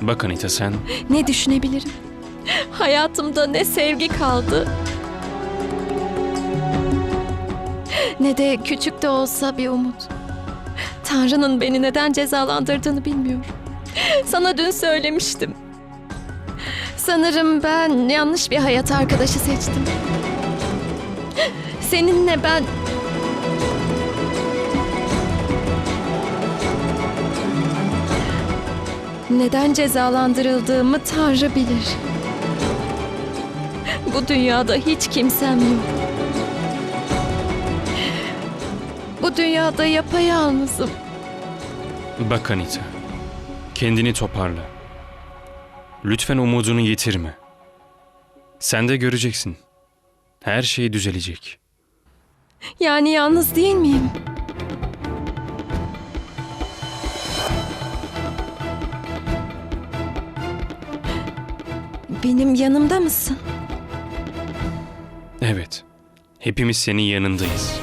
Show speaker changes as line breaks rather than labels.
Bak Anita sen
Ne düşünebilirim? Hayatımda ne sevgi kaldı. Ne de küçük de olsa bir umut. Tanrı'nın beni neden cezalandırdığını bilmiyorum. Sana dün söylemiştim. Sanırım ben yanlış bir hayat arkadaşı seçtim. Seninle ben Neden cezalandırıldığımı Tanrı bilir. Bu dünyada hiç kimsem yok. Bu dünyada yapayalnızım.
bak Anita. Kendini toparla. Lütfen umudunu yitirme. Sen de göreceksin. Her şey düzelecek.
Yani yalnız değil miyim? Benim yanımda mısın?
Evet. Hepimiz senin yanındayız.